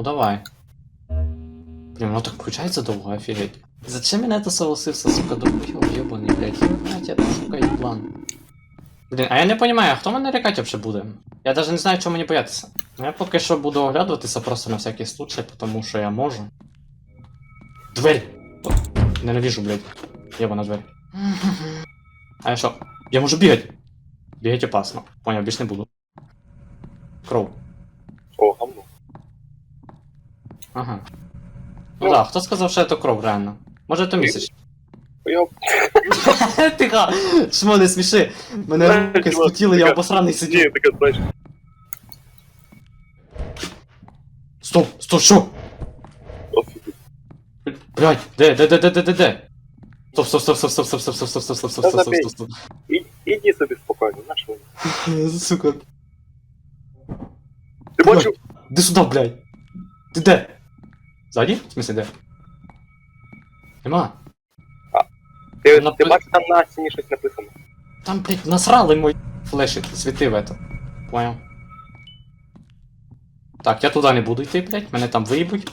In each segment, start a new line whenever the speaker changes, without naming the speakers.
Ну давай. Блин, оно так включается долго, офигеть. Зачем я на это согласился, сука, долбоёб ебаный, блядь. Блядь, это, сука, еблан. Блін, а я не розумію, хто мене лякати вообще буде? Я даже не знаю, чого мені боятися. Ну, Я поки що буду оглядуватися просто на всякий случай, тому що я можу. Дверь! О, Ненавижу, блядь. Єбана дверь. А я що? Я можу бігати. Бігати опасно. Поняв, більш не буду. Кров.
О, гамно.
Ага. Ну да, хто сказав, що це кров, реально? Може місяць?
Я
Тихо! Шмо, не сміши! Мене руки спотіли, я обосраний сидів. Стоп, стоп, що? Блять, де, де, де, де, де, де, де? Стоп, стоп, стоп, стоп, стоп, стоп, стоп, стоп, стоп, стоп, стоп, стоп, стоп, стоп, стоп, стоп.
Іди собі спокійно, на що? ви?
Сука.
Ти бачив?
Іди сюди, блядь. Ти де? Ззаді? В смысле, де? Нема.
Ти,
На
ти бачиш, там на стіні щось написано.
Там, блядь, насрали мой флешик, світив это. Понял. Так, я туди не буду йти, блядь, мене там виїбуть.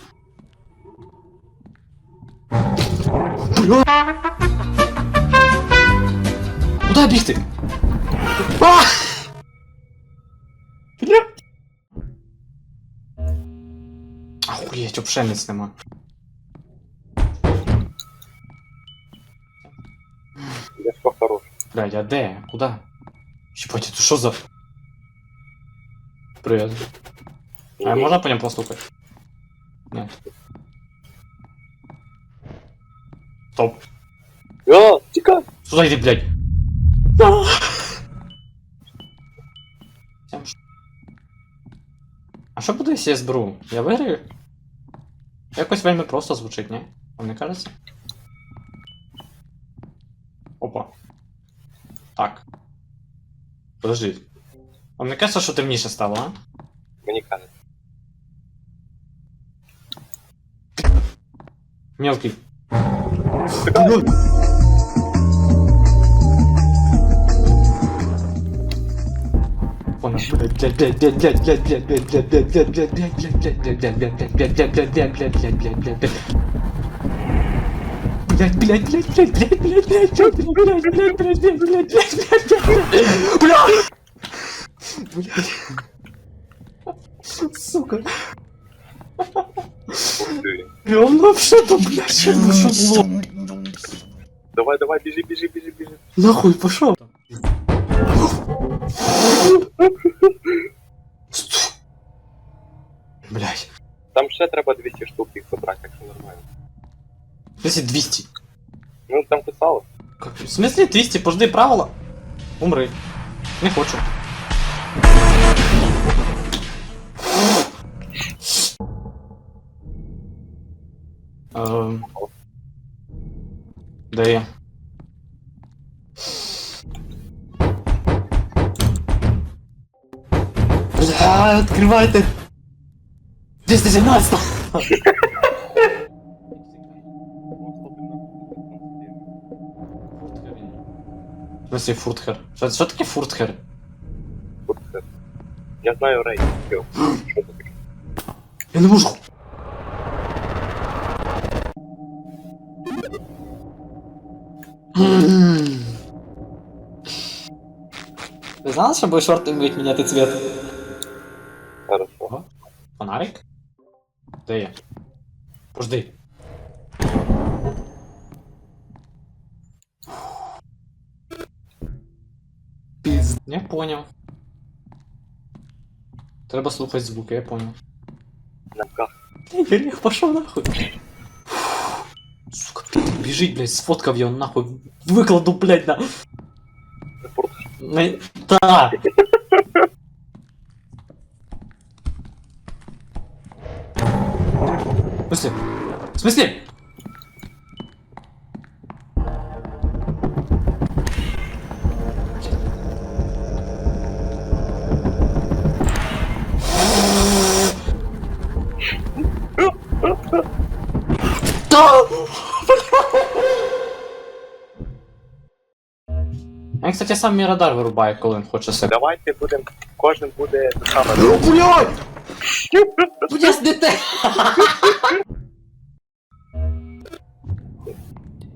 Бля! Куда бігти? А! Охуєть, вообще ніц нема.
Я що хорош.
Блядь, а де? Куда? Ебать, это что за... Привет. А можно по ним послухать? Нет. Стоп.
Я, тікай!
Сюда иди, блядь. Всем ш- А що буде, якщо я зберу? Я виграю? Якось вельми просто звучить, ні? Вам не кажеться? Опа. Так. Подожди. Вам не кажется, що темніше стало, а?
Мені кажеться.
Мелкий. Блядь, блядь, блядь, блядь, блядь, блядь, блядь, блядь, блядь. Сука. Говно что-то, блядь, что было?
Давай, давай, біжи, біжи, біжи, біжи.
Нахуй пошел. Блять.
Там ще треба 200 штук їх забрати, так що нормально.
В смысле 200?
Ну, там писало.
Как? В смысле 200? Пожди правила. Умри. Не хочу. Ем... Де я? А, открывайте! 217! смысле фуртхер. Что, що таке фуртхер?
Фуртхер. Я знаю рейд.
Я не можу. Ты знал, что будешь шорты уметь менять цвет? Понял. Треба слухати звуки, я понял. Ігор, пошел нахуй. Сука, біжить, блядь, сфоткав його нахуй. Викладу, блядь, на... На... Та! В смысле? В смысле? Да! Я, кстати, сам мій радар вирубає, коли він хоче себе.
Давайте будемо, кожен буде те саме.
Ну, блядь! Будь не те!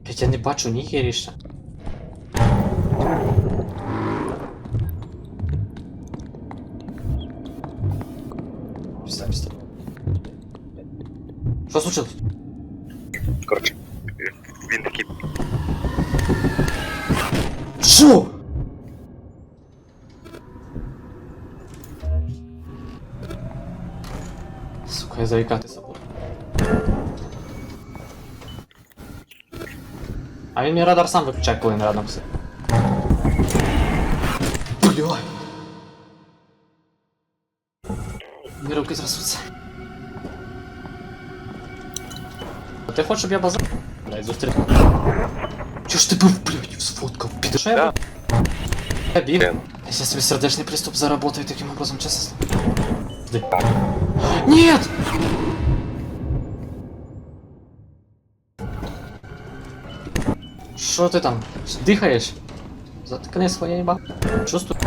Блять, я не бачу ні гіріша. Пізда, пізда. Що случилось?
Коротше, він такий.
Що? Сука, я заїкатися буду. А він мій радар сам виключає, коли він рядом все. Хочеш, щоб я базар? Блядь, зустрів. Чого ж ти був, блядь, сфоткав? Піде, що я
Да.
Я біг. Я себе сердечный приступ заработаю таким образом, слово. Жди. Нет! Що ти там? Дихаєш? Заткни своє їба. Чувствую.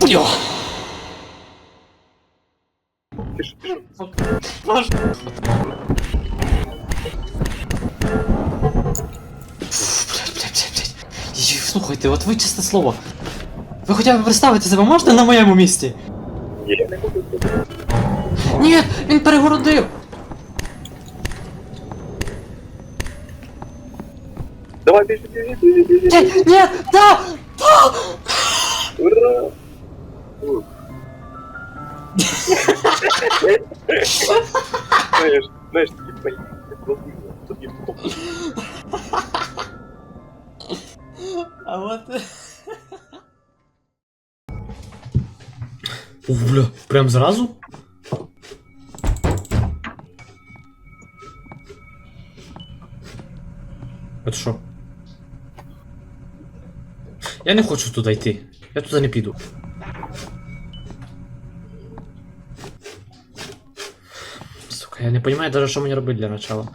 Бля! Слухайте, от ви чесне слово. Ви хоча б представити себе можете на моєму місці?
Ні, не буду.
Ні, він перегородив!
Давай, біжи, біжи, біжи, біжи.
Ні, ні, да! Да!
Ура! Ух. Знаєш, знаєш, такі поїхали, тоді втопили.
А вот... Ух, бля, прям зразу? Это що? Я не хочу туди йти. Я туди не піду. Сука, я не понимаю даже, що мені робити для начала.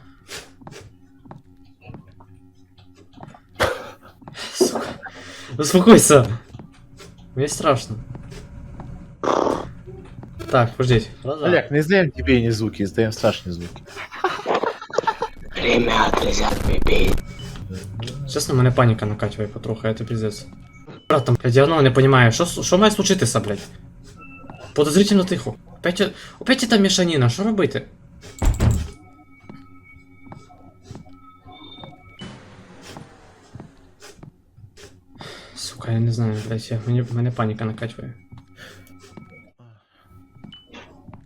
Успокойся. Мне страшно. Так, подождите.
Олег, не издаем тебе не звуки, издаем страшные звуки.
Чесно, мене паніка накачує потроху, це піздець. Брат, там, блядь, я одного не понимаю, що, що має случитися, блядь? Подозрительно тихо. Опять, опять та мішаніна, що робити? Сука, я не знаю, блядь, я, мені, мене паніка накачує.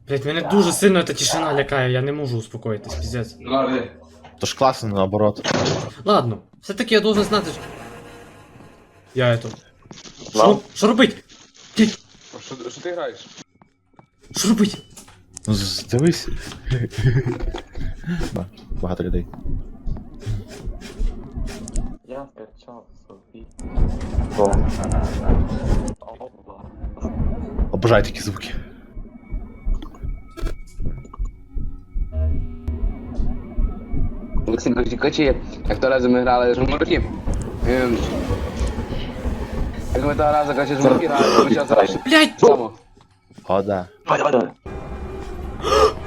Блядь, мене дуже сильно ця тишина лякає, я не можу успокоїтись, піздець.
То ж классно наоборот.
Ладно, все-таки я должен знати. що- Я это. Що,
Ладно.
що робить? Блядь,
Що, що ти граєш?
Що робить?
Ну з- дивись. Ба- Багато людей. Обожаю такі звуки.
Максим Кочі, як того разу ми грали жмурки. Ем, Як ми того разу, короче, жмурки грали, ми зараз.
Блядь!
Само.
О, да.
Давай, давай,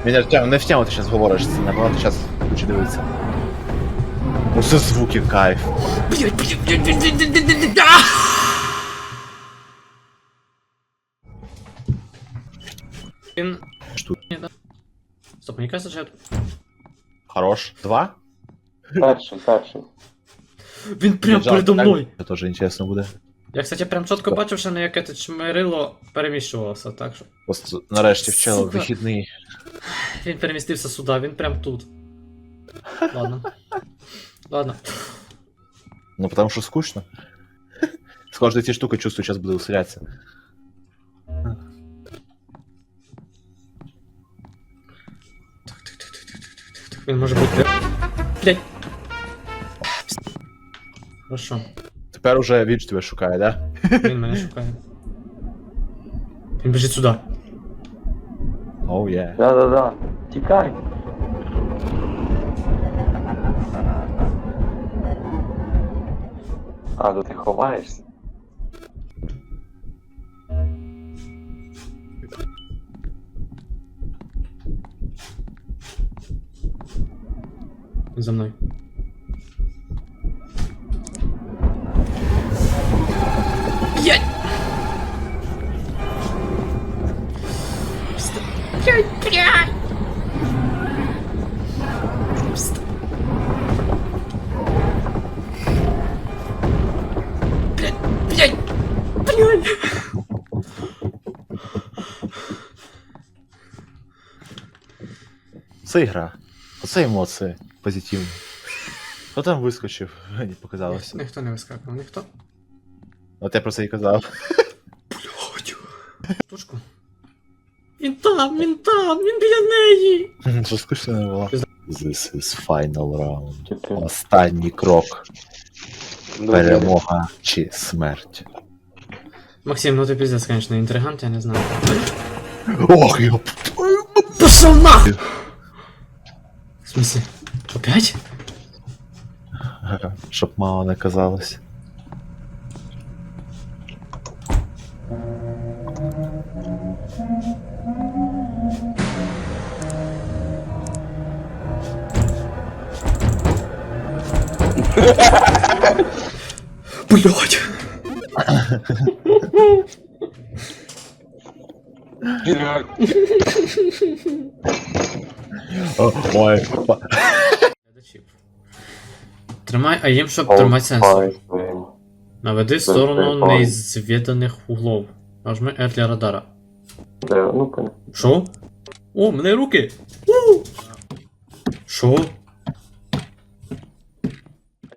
давай.
Тему, не в тему ти зараз говориш, це наоборот зараз хочу дивитися. Ну це звуки, кайф.
Блядь, блядь, блядь, блядь, блядь, блядь, блядь, блядь, а! Він...
Штук.
Ні, да. Стоп, мені кажется, я...
Хорош. Два?
Перший, перший.
Він прям передо
так?
мною.
Це теж інтересно буде.
Я, кстати, прям чітко бачив, що на яке те чмирило переміщувався, так що...
Просто нарешті вчили
Сука.
вихідний.
Він перемістився сюди, він прям тут. Ладно. Ладно.
Ну потому що скучно. З кожної цієї штуки чувствую, зараз буде усилятися.
Так, так, так, так, так, так, так. Він може бути. Блять. Хорошо.
Тепер уже він ж тебе шукає, да?
Він мене шукає. Він біжить сюди.
Оу є.
Да-да-да. Тікай. А, то ти ховаєшся?
За мною. Я... Блядь, блядь!
Це ігра. Оце емоції позитивні. Хто там вискочив? Мені показалося.
Ніхто не вискакував, ніхто.
От я про це і казав.
Штучку. Він там, він там, він біля неї.
Що скучно не було. This is final round. Останній крок. Перемога чи смерть.
Максим, ну ти пиздец, конечно, інтригант, я не знаю.
Ох, йоп.
Пошел нахуй! Смысле? Опять?
Щоб мало не казалось.
Блять!
О, ой. па-
Тримай АІМ, щоб тримати сенсор.
Five, блін.
Наведи в сторону неізвіданих углов. Нажми R для радара.
Де, ну, пон-
Що? О, мене руки! У! Що?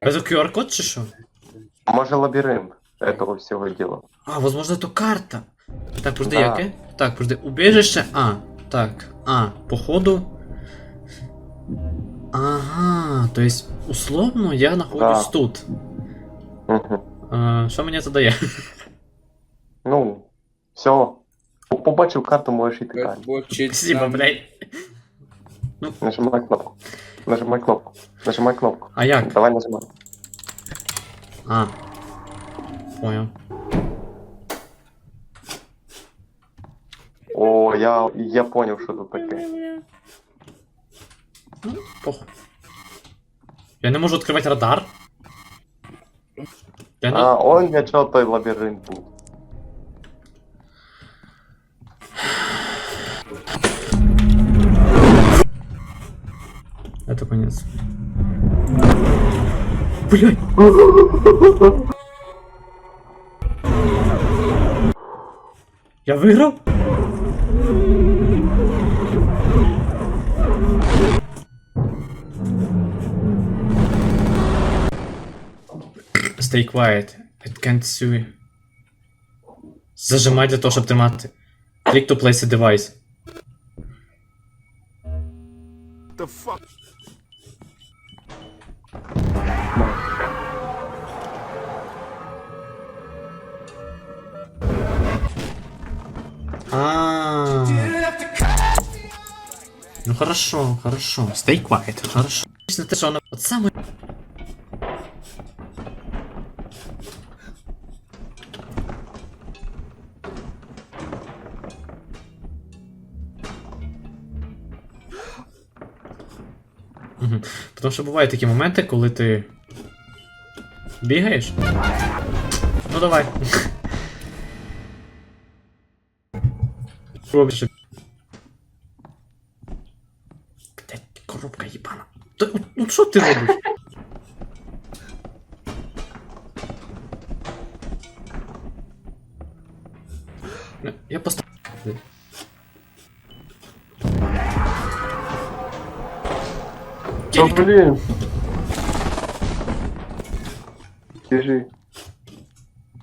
Это QR-код чи що?
Може лабіринт этого всього діла.
А, возможно, это карта. Так, подожди,
Да.
яке? Так, подожди, убежище. А, так. А, походу. Ага, то есть, условно, я нахожусь
Да.
тут.
Угу.
А, що мені це дає?
Ну, все. Побачив карту, можеш іти далі.
Спасибо, блядь.
Нажимай кнопку. Нажимай кнопку. Нажимай кнопку.
А як?
Давай нажимай.
А. Понял.
О, я, я поняв, що тут таке.
Похуй. Я не можу відкривати радар. Я не...
А, он для чого той лабіринт був.
Это конец. Блять! Я выиграл? Stay quiet. It can't see. Зажимай для того, щоб тримати. Click to place a device. А. Ну хорошо, хорошо. Stay quiet, хорошо. Точно те, що воно. От саме. Що бувають такі моменти, коли ти. Бігаєш? Ну давай. Коробка їбана. Ну, що ти робиш? Я просто.
Та блін. Біжи.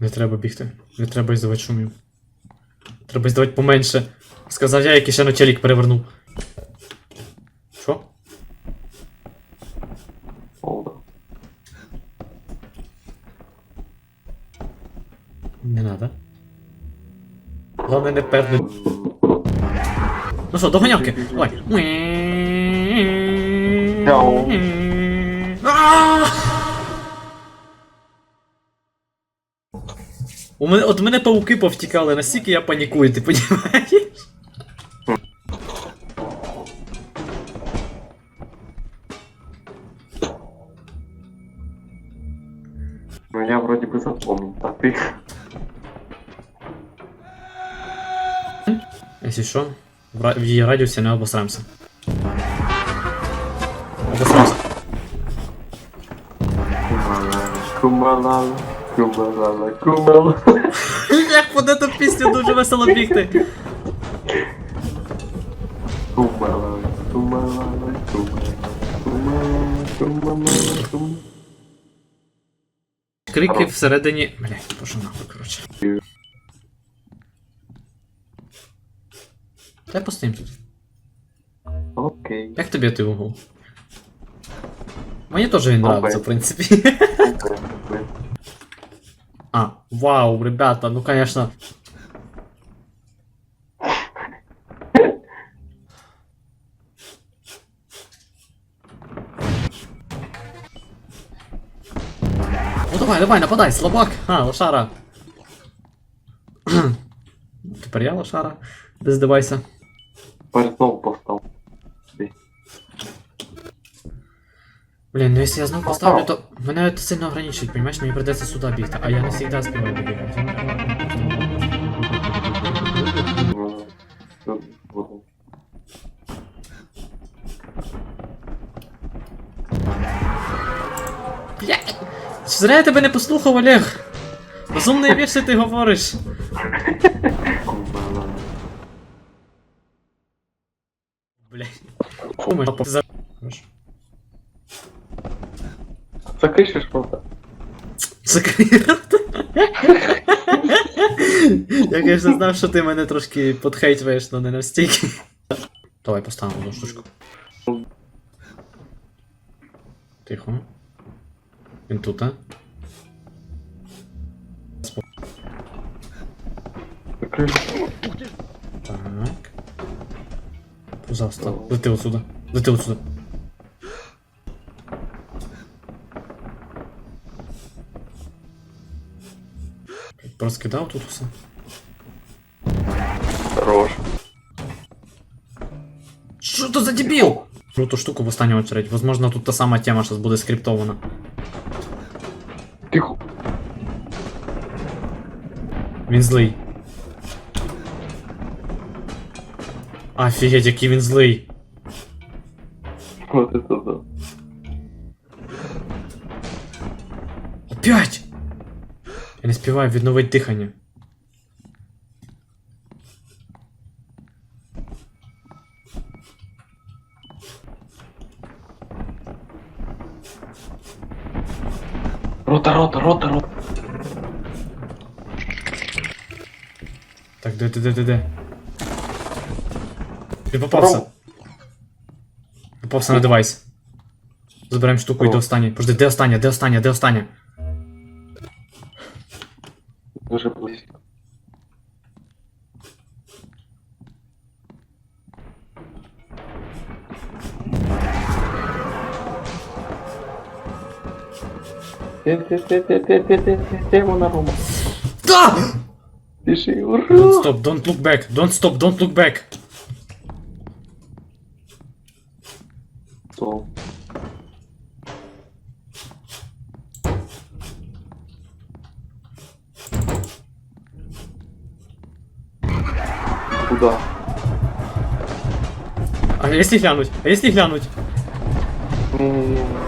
Не треба бігти. Не треба іздавати шумів. Треба іздавати поменше. Сказав я, який ще на челік перевернув. Що? Не надо. Главное не пернуть. Ну що, догонялки? Давай. No. У мене, от мене пауки повтікали, настільки я панікую, ти понімаєш?
Ну я вроді би запомнив, а ти.
Якщо що, в в її радіусі не обосрамся обосремся. Обосремся.
Кумалала, кумалала, кумалала.
Як под эту пісню дуже весело бігти.
Кумалала, кумалала, кумалала, кумалала, кумалала.
Крики всередині. Блять, пошов нахуй, коротше. Дай постоїм тут.
Окей.
Як тобі той угол? Мені теж він
Окей.
нравиться, в принципі. А, вау, ребята, ну конечно. Ну давай, давай, нападай, слабак! А, лошара. Тепер я лошара. Де здавайся.
Пальцом постав.
Блін, ну якщо я знову поставлю, то мене це сильно ограничить, понимаешь, мені придеться сюди бігти, а я не завжди співаю добігати. Блядь! Зря я тебе не послухав, Олег! Розумний вірш, що ти говориш.
Кумалала.
Блядь. Думаєш, пап, за... Хорошо.
Закришиш просто.
Закрий. Я, конечно, знав, що ти мене трошки подхейтваєш, но не настільки. Давай поставимо одну штучку. Тихо. Він тут, а? Так. Пожалуйста, лети отсюда. Лети отсюда. Просто кидав тут усе.
Хорош.
Що то за дебіл? Беру ту штуку в останню очередь. Возможно, тут та сама тема зараз буде скриптована.
Тихо.
Він злий. Офігеть, який він злий.
Вот это да.
Опять! Я не співаю відновити дихання.
Рота, рота, рота, рота.
Так, де, де, де, де, де? Ти попався. Попався на девайс. Забираємо штуку і до останньої. Подожди, де остання, де остання, де остання?
Дуже близько. Ти, ти, ти, ти, ти, ти, ти, ти, ти, вона Рома.
Да!
Піши,
Don't
ура!
stop, don't look back, don't stop, don't look back.
Куда?
А если глянуть? А если глянуть?
Не-не-не.